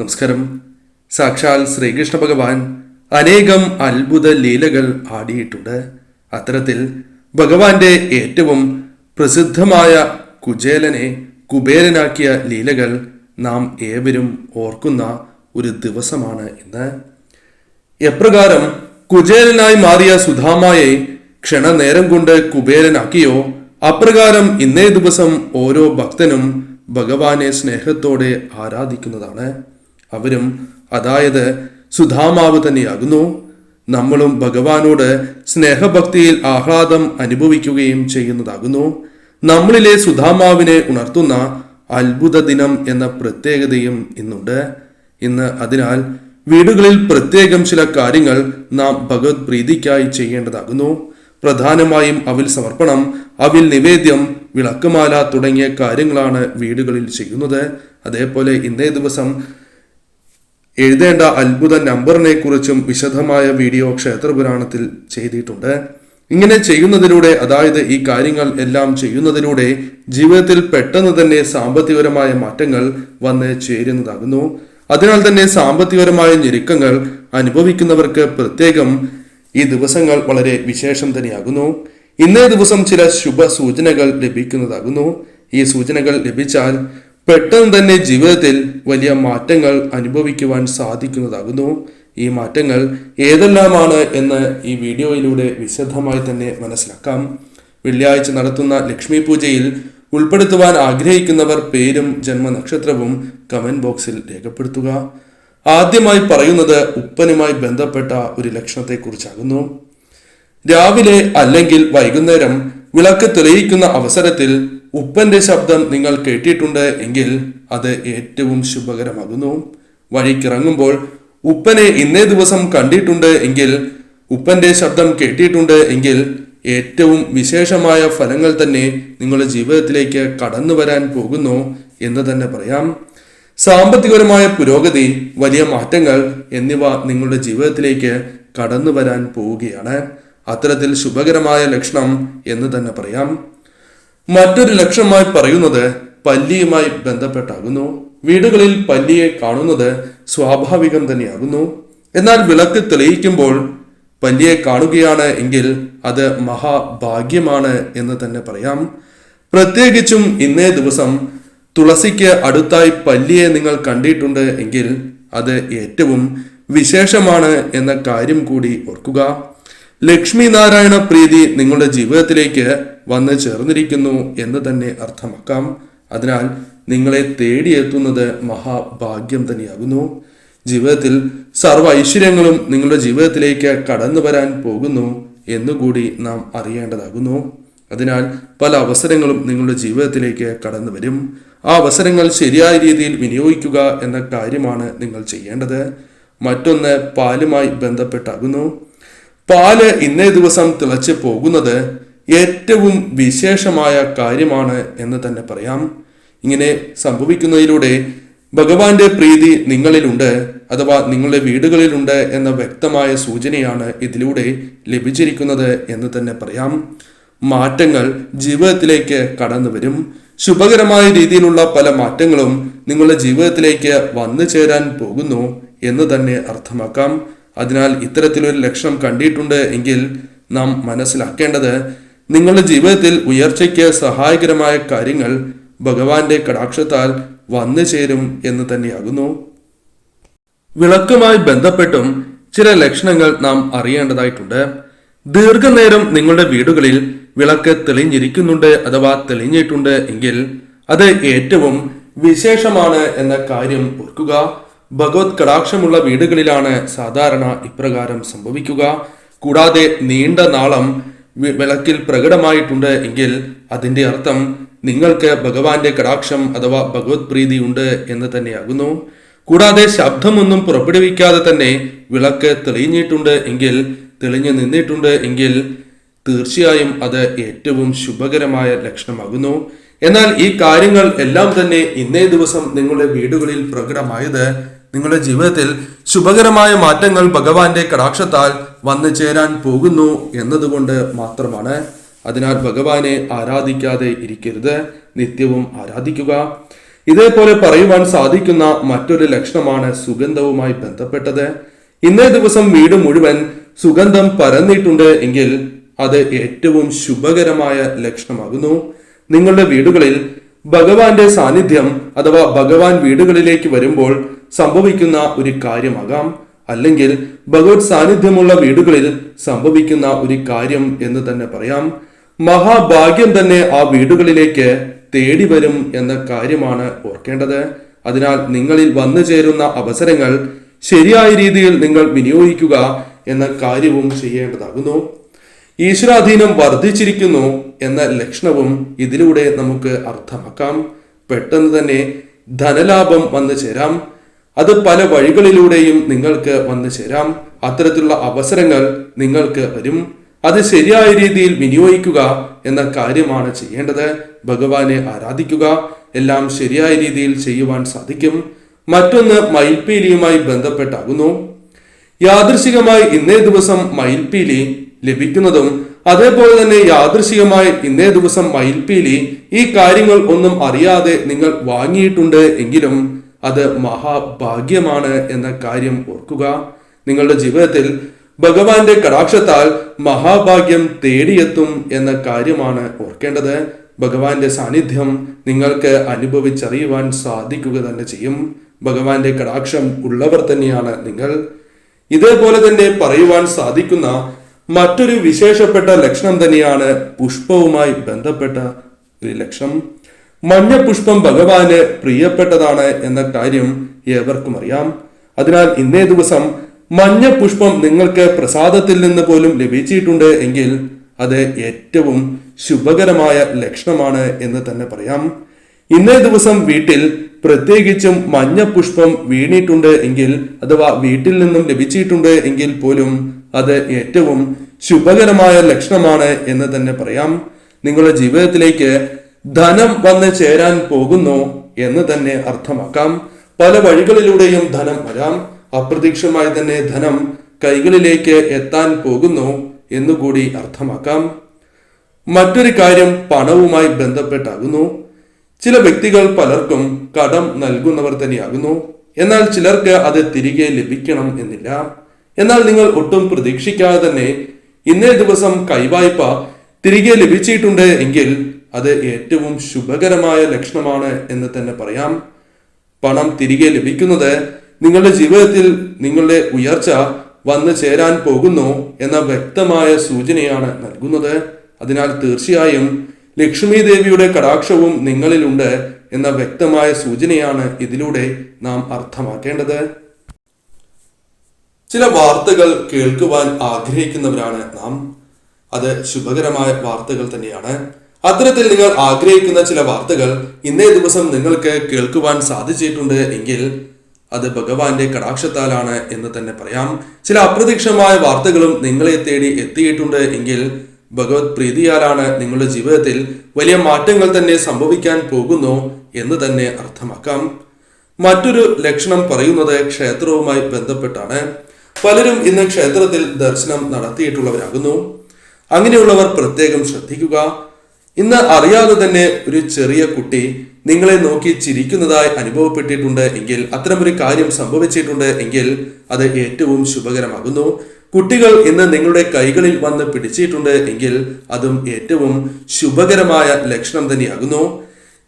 നമസ്കാരം. സാക്ഷാൽ ശ്രീകൃഷ്ണ ഭഗവാൻ അനേകം അത്ഭുത ലീലകൾ ആടിയിട്ടുണ്ട്. അത്തരത്തിൽ ഭഗവാന്റെ ഏറ്റവും പ്രസിദ്ധമായ കുചേലനെ കുബേരനാക്കിയ ലീലകൾ നാം ഏവരും ഓർക്കുന്ന ഒരു ദിവസമാണ് ഇന്ന്. എപ്രകാരം കുചേലനായി മാറിയ സുധാമായെ ക്ഷണനേരം കൊണ്ട് കുബേരനാക്കിയോ അപ്രകാരം ഇന്നേ ദിവസം ഓരോ ഭക്തനും ഭഗവാനെ സ്നേഹത്തോടെ ആരാധിക്കുന്നതാണ്. അവരും അതായത് സുധാമാവ് തന്നെയാകുന്നു. നമ്മളും ഭഗവാനോട് സ്നേഹഭക്തിയിൽ ആഹ്ലാദം അനുഭവിക്കുകയും ചെയ്യുന്നതാകുന്നു. നമ്മളിലെ സുധാമാവിനെ ഉണർത്തുന്ന അത്ഭുത ദിനം എന്ന പ്രത്യേകതയും ഇന്നുണ്ട്. ഇന്ന് അതിനാൽ വീടുകളിൽ പ്രത്യേകം ചില കാര്യങ്ങൾ നാം ഭഗവത് പ്രീതിക്കായി ചെയ്യേണ്ടതാകുന്നു. പ്രധാനമായും അവിൽ സമർപ്പണം അവിൽ നിവേദ്യം വിളക്കുമാല തുടങ്ങിയ കാര്യങ്ങളാണ് വീടുകളിൽ ചെയ്യുന്നത്. അതേപോലെ ഇന്നേ ദിവസം എഴുതേണ്ട അത്ഭുത നമ്പറിനെ കുറിച്ചും വിശദമായ വീഡിയോ ക്ഷേത്രപുരാണത്തിൽ ചെയ്തിട്ടുണ്ട്. ഇങ്ങനെ ചെയ്യുന്നതിലൂടെ അതായത് ഈ കാര്യങ്ങൾ എല്ലാം ചെയ്യുന്നതിലൂടെ ജീവിതത്തിൽ പെട്ടെന്ന് തന്നെ സാമ്പത്തികപരമായ മാറ്റങ്ങൾ വന്ന് ചേരുന്നതാകുന്നു. അതിനാൽ തന്നെ സാമ്പത്തികപരമായ ഞെരുക്കങ്ങൾ അനുഭവിക്കുന്നവർക്ക് പ്രത്യേകം ഈ ദിവസങ്ങൾ വളരെ വിശേഷം തന്നെയാകുന്നു. ഇന്നേ ദിവസം ചില ശുഭ സൂചനകൾ ലഭിക്കുന്നതാകുന്നു. ഈ സൂചനകൾ ലഭിച്ചാൽ പെട്ടെന്ന് തന്നെ ജീവിതത്തിൽ വലിയ മാറ്റങ്ങൾ അനുഭവിക്കുവാൻ സാധിക്കുന്നതാകുന്നു. ഈ മാറ്റങ്ങൾ ഏതെല്ലാമാണ് എന്ന് ഈ വീഡിയോയിലൂടെ വിശദമായി തന്നെ മനസ്സിലാക്കാം. വെള്ളിയാഴ്ച നടത്തുന്ന ലക്ഷ്മി പൂജയിൽ ഉൾപ്പെടുത്തുവാൻ ആഗ്രഹിക്കുന്നവർ പേരും ജന്മനക്ഷത്രവും കമന്റ് ബോക്സിൽ രേഖപ്പെടുത്തുക. ആദ്യമായി പറയുന്നത് ഉപ്പനുമായി ബന്ധപ്പെട്ട ഒരു ലക്ഷണത്തെക്കുറിച്ചാകുന്നു. രാവിലെ അല്ലെങ്കിൽ വൈകുന്നേരം വിളക്ക് തെളിയിക്കുന്ന അവസരത്തിൽ ഉപ്പന്റെ ശബ്ദം നിങ്ങൾ കേട്ടിട്ടുണ്ട് എങ്കിൽ അത് ഏറ്റവും ശുഭകരമാകുന്നു. വഴിക്കിറങ്ങുമ്പോൾ ഉപ്പനെ ഇന്നേ ദിവസം കണ്ടിട്ടുണ്ട് എങ്കിൽ ഉപ്പന്റെ ശബ്ദം കേട്ടിട്ടുണ്ട് എങ്കിൽ ഏറ്റവും വിശേഷമായ ഫലങ്ങൾ തന്നെ നിങ്ങളുടെ ജീവിതത്തിലേക്ക് കടന്നു വരാൻ പോകുന്നു എന്ന് തന്നെ പറയാം. സാമ്പത്തികപരമായ പുരോഗതി വലിയ മാറ്റങ്ങൾ എന്നിവ നിങ്ങളുടെ ജീവിതത്തിലേക്ക് കടന്നു വരാൻ പോവുകയാണ്. അത്തരത്തിൽ ശുഭകരമായ ലക്ഷണം എന്ന് തന്നെ പറയാം. മറ്റൊരു ലക്ഷ്യമായി പറയുന്നത് പല്ലിയുമായി ബന്ധപ്പെട്ടാകുന്നു. വീടുകളിൽ പല്ലിയെ കാണുന്നത് സ്വാഭാവികം തന്നെയാകുന്നു. എന്നാൽ വിളക്ക് തെളിയിക്കുമ്പോൾ പല്ലിയെ കാണുകയാണ് എങ്കിൽ അത് മഹാഭാഗ്യമാണ് എന്ന് തന്നെ പറയാം. പ്രത്യേകിച്ചും ഇന്നേ ദിവസം തുളസിക്ക് അടുത്തായി പല്ലിയെ നിങ്ങൾ കണ്ടിട്ടുണ്ട് എങ്കിൽ അത് ഏറ്റവും വിശേഷമാണ് എന്ന കാര്യം കൂടി ഓർക്കുക. ലക്ഷ്മി നാരായണ പ്രീതി നിങ്ങളുടെ ജീവിതത്തിലേക്ക് വന്ന് ചേർന്നിരിക്കുന്നു എന്ന് തന്നെ അർത്ഥമാക്കാം. അതിനാൽ നിങ്ങളെ തേടിയെത്തുന്നത് മഹാഭാഗ്യം തന്നെയാകുന്നു. ജീവിതത്തിൽ സർവ ഐശ്വര്യങ്ങളും നിങ്ങളുടെ ജീവിതത്തിലേക്ക് കടന്നു വരാൻ പോകുന്നു എന്നുകൂടി നാം അറിയേണ്ടതാകുന്നു. അതിനാൽ പല അവസരങ്ങളും നിങ്ങളുടെ ജീവിതത്തിലേക്ക് കടന്നു വരും. ആ അവസരങ്ങൾ ശരിയായ രീതിയിൽ വിനിയോഗിക്കുക എന്ന കാര്യമാണ് നിങ്ങൾ ചെയ്യേണ്ടത്. മറ്റൊന്ന് പാലുമായി ബന്ധപ്പെട്ടാകുന്നു. പാൽ ഇന്നേ ദിവസം തിളച്ച് പോകുന്നത് ഏറ്റവും വിശേഷമായ കാര്യമാണ് എന്ന് തന്നെ പറയാം. ഇങ്ങനെ സംഭവിക്കുന്നതിലൂടെ ഭഗവാന്റെ പ്രീതി നിങ്ങളിലുണ്ട് അഥവാ നിങ്ങളുടെ വീടുകളിലുണ്ട് എന്ന വ്യക്തമായ സൂചനയാണ് ഇതിലൂടെ ലഭിച്ചിരിക്കുന്നത് എന്ന് തന്നെ പറയാം. മാറ്റങ്ങൾ ജീവിതത്തിലേക്ക് കടന്നു വരും. ശുഭകരമായ രീതിയിലുള്ള പല മാറ്റങ്ങളും നിങ്ങളുടെ ജീവിതത്തിലേക്ക് വന്നു ചേരാൻ പോകുന്നു എന്ന് തന്നെ അർത്ഥമാക്കാം. അതിനാൽ ഇത്തരത്തിലൊരു ലക്ഷണം കണ്ടിട്ടുണ്ട് എങ്കിൽ നാം മനസ്സിലാക്കേണ്ടത് നിങ്ങളുടെ ജീവിതത്തിൽ ഉയർച്ചയ്ക്ക് സഹായകരമായ കാര്യങ്ങൾ ഭഗവാന്റെ കടാക്ഷത്താൽ വന്നു ചേരും എന്ന് തന്നെയാകുന്നു. വിളക്കുമായി ബന്ധപ്പെട്ടും ചില ലക്ഷണങ്ങൾ നാം അറിയേണ്ടതായിട്ടുണ്ട്. ദീർഘനേരം നിങ്ങളുടെ വീടുകളിൽ വിളക്ക് തെളിഞ്ഞിരിക്കുന്നുണ്ട് അഥവാ തെളിഞ്ഞിട്ടുണ്ട് എങ്കിൽ അത് ഏറ്റവും വിശേഷമാണ് എന്ന കാര്യം ഓർക്കുക. ഭഗവത് കടാക്ഷമുള്ള വീടുകളിലാണ് സാധാരണ ഇപ്രകാരം സംഭവിക്കുക. കൂടാതെ നീണ്ട നാളം വിളക്കിൽ പ്രകടമായിട്ടുണ്ട് എങ്കിൽ അതിന്റെ അർത്ഥം നിങ്ങൾക്ക് ഭഗവാന്റെ കടാക്ഷം അഥവാ ഭഗവത് പ്രീതി ഉണ്ട് എന്ന് തന്നെയാകുന്നു. കൂടാതെ ശബ്ദമൊന്നും പുറപ്പെടുവിക്കാതെ തന്നെ വിളക്ക് തെളിഞ്ഞിട്ടുണ്ട് എങ്കിൽ തെളിഞ്ഞു നിന്നിട്ടുണ്ട് എങ്കിൽ തീർച്ചയായും അത് ഏറ്റവും ശുഭകരമായ ലക്ഷണമാകുന്നു. എന്നാൽ ഈ കാര്യങ്ങൾ എല്ലാം തന്നെ ഇന്നേ ദിവസം നിങ്ങളുടെ വീടുകളിൽ പ്രകടമായത് നിങ്ങളുടെ ജീവിതത്തിൽ ശുഭകരമായ മാറ്റങ്ങൾ ഭഗവാന്റെ കടാക്ഷത്താൽ വന്നു ചേരാൻ പോകുന്നു എന്നതുകൊണ്ട് മാത്രമാണ്. അതിനാൽ ഭഗവാനെ ആരാധിക്കാതെ ഇരിക്കരുത്. നിത്യവും ആരാധിക്കുക. ഇതേപോലെ പറയുവാൻ സാധിക്കുന്ന മറ്റൊരു ലക്ഷണമാണ് സുഗന്ധവുമായി ബന്ധപ്പെട്ടത്. ഇന്നേ ദിവസം വീട് മുഴുവൻ സുഗന്ധം പരന്നിട്ടുണ്ട് എങ്കിൽ അത് ഏറ്റവും ശുഭകരമായ ലക്ഷണമാകുന്നു. നിങ്ങളുടെ വീടുകളിൽ ഭഗവാന്റെ സാന്നിധ്യം അഥവാ ഭഗവാൻ വീടുകളിലേക്ക് വരുമ്പോൾ സംഭവിക്കുന്ന ഒരു കാര്യമാകാം. അല്ലെങ്കിൽ ഭഗവത് സാന്നിധ്യമുള്ള വീടുകളിൽ സംഭവിക്കുന്ന ഒരു കാര്യം എന്ന് തന്നെ പറയാം. മഹാഭാഗ്യം തന്നെ ആ വീടുകളിലേക്ക് തേടി വരും എന്ന കാര്യമാണ് ഓർക്കേണ്ടത്. അതിനാൽ നിങ്ങളിൽ വന്നു ചേരുന്ന അവസരങ്ങൾ ശരിയായ രീതിയിൽ നിങ്ങൾ വിനിയോഗിക്കുക എന്ന കാര്യവും ചെയ്യേണ്ടതാകുന്നു. ഈശ്വരാധീനം വർദ്ധിച്ചിരിക്കുന്നു എന്ന ലക്ഷണവും ഇതിലൂടെ നമുക്ക് അർത്ഥമാക്കാം. പെട്ടെന്ന് തന്നെ ധനലാഭം വന്നു ചേരാം. അത് പല വഴികളിലൂടെയും നിങ്ങൾക്ക് വന്നു ചേരാം. അത്തരത്തിലുള്ള അവസരങ്ങൾ നിങ്ങൾക്ക് വരും. അത് ശരിയായ രീതിയിൽ വിനിയോഗിക്കുക എന്ന കാര്യമാണ് ചെയ്യേണ്ടത്. ഭഗവാനെ ആരാധിക്കുക. എല്ലാം ശരിയായ രീതിയിൽ ചെയ്യുവാൻ സാധിക്കും. മറ്റൊന്ന് മയിൽപീലിയുമായി ബന്ധപ്പെട്ടാകുന്നു. യാദൃശികമായി ഇന്നേ ദിവസം മയിൽപീലി ലഭിക്കുന്നതും അതേപോലെ തന്നെ യാദൃശികമായി ഇന്നേ ദിവസം മയിൽപീലി ഈ കാര്യങ്ങൾ ഒന്നും അറിയാതെ നിങ്ങൾ വാങ്ങിയിട്ടുണ്ട് എങ്കിലും അത് മഹാഭാഗ്യമാണ് എന്ന കാര്യം ഓർക്കുക. നിങ്ങളുടെ ജീവിതത്തിൽ ഭഗവാന്റെ കടാക്ഷത്താൽ മഹാഭാഗ്യം തേടിയെത്തും എന്ന കാര്യമാണ് ഓർക്കേണ്ടത്. ഭഗവാന്റെ സാന്നിധ്യം നിങ്ങൾക്ക് അനുഭവിച്ചറിയുവാൻ സാധിക്കുക തന്നെ ചെയ്യും. ഭഗവാന്റെ കടാക്ഷം ഉള്ളവർ തന്നെയാണ് നിങ്ങൾ. ഇതേപോലെ തന്നെ പറയുവാൻ സാധിക്കുന്ന മറ്റൊരു വിശേഷപ്പെട്ട ലക്ഷണം തന്നെയാണ് പുഷ്പവുമായി ബന്ധപ്പെട്ട ഒരു ലക്ഷണം. മഞ്ഞ പുഷ്പം ഭഗവാന് പ്രിയപ്പെട്ടതാണ് എന്ന കാര്യം ഏവർക്കും അറിയാം. അതിനാൽ ഇന്നേ ദിവസം മഞ്ഞപുഷ്പം നിങ്ങൾക്ക് പ്രസാദത്തിൽ നിന്ന് പോലും ലഭിച്ചിട്ടുണ്ട് എങ്കിൽ അത് ഏറ്റവും ശുഭകരമായ ലക്ഷണമാണ് എന്ന് തന്നെ പറയാം. ഇന്നേ ദിവസം വീട്ടിൽ പ്രത്യേകിച്ചും മഞ്ഞപുഷ്പം വീണിട്ടുണ്ട് എങ്കിൽ അഥവാ വീട്ടിൽ നിന്നും ലഭിച്ചിട്ടുണ്ട് എങ്കിൽ പോലും അത് ഏറ്റവും ശുഭകരമായ ലക്ഷണമാണ് എന്ന് തന്നെ പറയാം. നിങ്ങളുടെ ജീവിതത്തിലേക്ക് ധനം വന്ന് ചേരാൻ പോകുന്നു എന്ന് തന്നെ അർത്ഥമാക്കാം. പല വഴികളിലൂടെയും ധനം വരാം. അപ്രതീക്ഷിതമായി തന്നെ ധനം കൈകളിലേക്ക് എത്താൻ പോകുന്നു എന്നുകൂടി അർത്ഥമാക്കാം. മറ്റൊരു കാര്യം പണവുമായി ബന്ധപ്പെട്ടാകുന്നു. ചില വ്യക്തികൾ പലർക്കും കടം നൽകുന്നവർ തന്നെയാകുന്നു. എന്നാൽ ചിലർക്ക് അത് തിരികെ ലഭിക്കണം എന്നില്ല. എന്നാൽ നിങ്ങൾ ഒട്ടും പ്രതീക്ഷിക്കാതെ തന്നെ ഇന്നേ ദിവസം കൈവായ്പ തിരികെ ലഭിച്ചിട്ടുണ്ട് എങ്കിൽ അത് ഏറ്റവും ശുഭകരമായ ലക്ഷണമാണ് എന്ന് തന്നെ പറയാം. പണം തിരികെ ലഭിക്കുന്നത് നിങ്ങളുടെ ജീവിതത്തിൽ നിങ്ങളുടെ ഉയർച്ച വന്നു ചേരാൻ പോകുന്നു എന്ന വ്യക്തമായ സൂചനയാണ് നൽകുന്നത്. അതിനാൽ തീർച്ചയായും ലക്ഷ്മി ദേവിയുടെ കടാക്ഷവും നിങ്ങളിലുണ്ട് എന്ന വ്യക്തമായ സൂചനയാണ് ഇതിലൂടെ നാം അർത്ഥമാക്കേണ്ടത്. ചില വാർത്തകൾ കേൾക്കുവാൻ ആഗ്രഹിക്കുന്നവരാണ് നാം. അത് ശുഭകരമായ വാർത്തകൾ തന്നെയാണ്. അത്തരത്തിൽ നിങ്ങൾ ആഗ്രഹിക്കുന്ന ചില വാർത്തകൾ ഇന്നേ ദിവസം നിങ്ങൾക്ക് കേൾക്കുവാൻ സാധിച്ചിട്ടുണ്ട് എങ്കിൽ അത് ഭഗവാന്റെ കടാക്ഷത്താലാണ് എന്ന് തന്നെ പറയാം. ചില അപ്രതീക്ഷമായ വാർത്തകളും നിങ്ങളെ തേടി എത്തിയിട്ടുണ്ട് എങ്കിൽ ഭഗവത് പ്രീതിയാലാണ് നിങ്ങളുടെ ജീവിതത്തിൽ വലിയ മാറ്റങ്ങൾ തന്നെ സംഭവിക്കാൻ പോകുന്നു എന്ന് തന്നെ അർത്ഥമാക്കാം. മറ്റൊരു ലക്ഷണം പറയുന്നത് ക്ഷേത്രവുമായി ബന്ധപ്പെട്ടാണ്. പലരും ഇന്ന് ക്ഷേത്രത്തിൽ ദർശനം നടത്തിയിട്ടുള്ളവരാകുന്നു. അങ്ങനെയുള്ളവർ പ്രത്യേകം ശ്രദ്ധിക്കുക. ഇന്ന് അറിയാതെ തന്നെ ഒരു ചെറിയ കുട്ടി നിങ്ങളെ നോക്കി ചിരിക്കുന്നതായി അനുഭവപ്പെട്ടിട്ടുണ്ട് എങ്കിൽ അത്തരമൊരു കാര്യം സംഭവിച്ചിട്ടുണ്ട് എങ്കിൽ അത് ഏറ്റവും ശുഭകരമാകുന്നു. കുട്ടികൾ ഇന്ന് നിങ്ങളുടെ കൈകളിൽ വന്ന് പിടിച്ചിട്ടുണ്ട് എങ്കിൽ അതും ഏറ്റവും ശുഭകരമായ ലക്ഷണം തന്നെയാകുന്നു.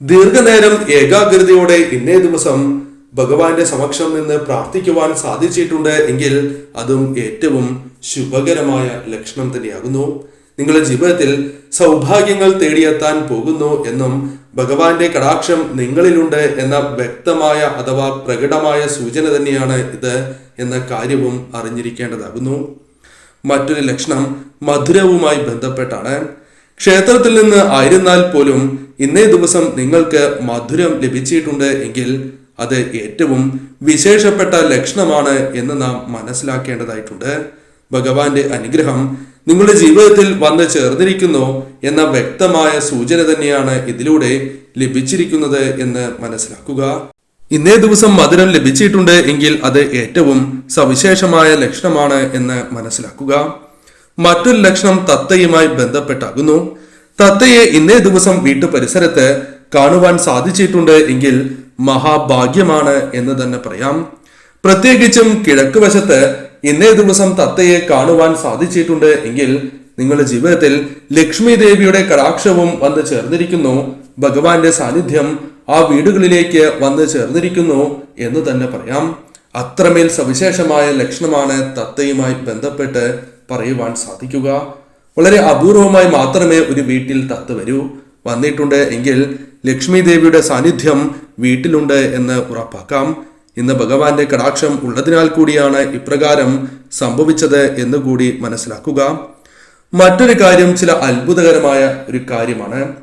ദീർഘനേരം ഏകാഗ്രതയോടെ ഇന്നേ ദിവസം ഭഗവാന്റെ സമക്ഷം നിന്ന് പ്രാർത്ഥിക്കുവാൻ സാധിച്ചിട്ടുണ്ട് എങ്കിൽ അതും ഏറ്റവും ശുഭകരമായ ലക്ഷണം തന്നെയാകുന്നു. നിങ്ങളുടെ ജീവിതത്തിൽ സൗഭാഗ്യങ്ങൾ തേടിയെത്താൻ പോകുന്നു എന്നും ഭഗവാന്റെ കടാക്ഷം നിങ്ങളിലുണ്ട് എന്ന വ്യക്തമായ അഥവാ പ്രകടമായ സൂചന തന്നെയാണ് ഇത് എന്ന കാര്യവും അറിഞ്ഞിരിക്കേണ്ടതാകുന്നു. മറ്റൊരു ലക്ഷണം മധുരവുമായി ബന്ധപ്പെട്ടാണ്. ക്ഷേത്രത്തിൽ നിന്ന് ആയിരുന്നാൽ പോലും ഇന്നേ ദിവസം നിങ്ങൾക്ക് മധുരം ലഭിച്ചിട്ടുണ്ട് എങ്കിൽ അത് ഏറ്റവും വിശേഷപ്പെട്ട ലക്ഷണമാണ് എന്ന് നാം മനസ്സിലാക്കേണ്ടതായിട്ടുണ്ട്. ഭഗവാന്റെ അനുഗ്രഹം നിങ്ങളുടെ ജീവിതത്തിൽ വന്ന് ചേർന്നിരിക്കുന്നു എന്ന വ്യക്തമായ സൂചന തന്നെയാണ് ഇതിലൂടെ ലഭിച്ചിരിക്കുന്നത് എന്ന് മനസ്സിലാക്കുക. ഇന്നേ ദിവസം മധുരം ലഭിച്ചിട്ടുണ്ട് എങ്കിൽ അത് ഏറ്റവും സവിശേഷമായ ലക്ഷണമാണ് എന്ന് മനസ്സിലാക്കുക. മറ്റൊരു ലക്ഷണം തത്തയുമായി ബന്ധപ്പെട്ടാകുന്നു. തത്തയെ ഇന്നേ ദിവസം വീട്ടു പരിസരത്ത് കാണുവാൻ സാധിച്ചിട്ടുണ്ട് എങ്കിൽ മഹാഭാഗ്യമാണ് എന്ന് തന്നെ പറയാം. പ്രത്യേകിച്ചും കിഴക്ക് വശത്ത് ഇന്നേ ദിവസം തത്തയെ കാണുവാൻ സാധിച്ചിട്ടുണ്ട് എങ്കിൽ നിങ്ങളുടെ ജീവിതത്തിൽ ലക്ഷ്മി ദേവിയുടെ കടാക്ഷവും വന്ന് ചേർന്നിരിക്കുന്നു. ഭഗവാന്റെ സാന്നിധ്യം ആ വീടുകളിലേക്ക് വന്ന് ചേർന്നിരിക്കുന്നു എന്ന് തന്നെ പറയാം. അത്രമേൽ സവിശേഷമായ ലക്ഷണമാണ് തത്തയുമായി ബന്ധപ്പെട്ട് പറയുവാൻ സാധിക്കുക. വളരെ അപൂർവമായി മാത്രമേ ഒരു വീട്ടിൽ തത്ത വരൂ. വന്നിട്ടുണ്ട് എങ്കിൽ ലക്ഷ്മി ദേവിയുടെ സാന്നിധ്യം വീട്ടിലുണ്ട് എന്ന് ഉറപ്പാക്കാം. ഇന്ന് ഭഗവാന്റെ കടാക്ഷം ഉള്ളതിനാൽ കൂടിയാണ് ഇപ്രകാരം സംഭവിച്ചത് എന്ന് കൂടി മനസ്സിലാക്കുക. മറ്റൊരു കാര്യം ചില അത്ഭുതകരമായ ഒരു കാര്യമാണ്.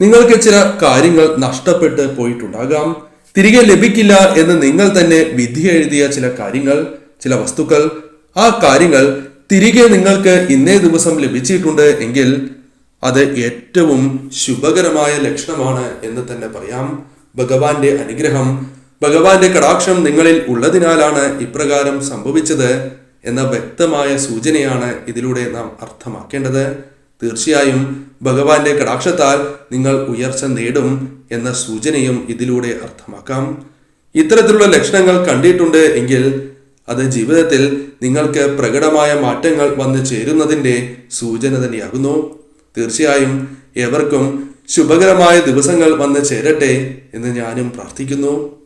നിങ്ങൾക്ക് ചില കാര്യങ്ങൾ നഷ്ടപ്പെട്ട് പോയിട്ടുണ്ടാകാം. തിരികെ ലഭിക്കില്ല എന്ന് നിങ്ങൾ തന്നെ വിധി എഴുതിയ ചില കാര്യങ്ങൾ ചില വസ്തുക്കൾ ആ കാര്യങ്ങൾ തിരികെ നിങ്ങൾക്ക് ഇന്നേ ദിവസം ലഭിച്ചിട്ടുണ്ട് എങ്കിൽ അത് ഏറ്റവും ശുഭകരമായ ലക്ഷണമാണ് എന്ന് തന്നെ പറയാം. ഭഗവാന്റെ അനുഗ്രഹം ഭഗവാന്റെ കടാക്ഷം നിങ്ങളിൽ ഉള്ളതിനാലാണ് ഇപ്രകാരം സംഭവിച്ചത് എന്ന വ്യക്തമായ സൂചനയാണ് ഇതിലൂടെ നാം അർത്ഥമാക്കേണ്ടത്. തീർച്ചയായും ഭഗവാന്റെ കടാക്ഷത്താൽ നിങ്ങൾ ഉയർച്ച നേടും എന്ന സൂചനയും ഇതിലൂടെ അർത്ഥമാക്കാം. ഇത്തരത്തിലുള്ള ലക്ഷണങ്ങൾ കണ്ടിട്ടുണ്ട് എങ്കിൽ അത് ജീവിതത്തിൽ നിങ്ങൾക്ക് പ്രകടമായ മാറ്റങ്ങൾ വന്നു ചേരുന്നതിന്റെ സൂചന തന്നെയാകുന്നു. തീർച്ചയായും എവർക്കും ശുഭകരമായ ദിവസങ്ങൾ വന്നു ചേരട്ടെ എന്ന് ഞാനും പ്രാർത്ഥിക്കുന്നു.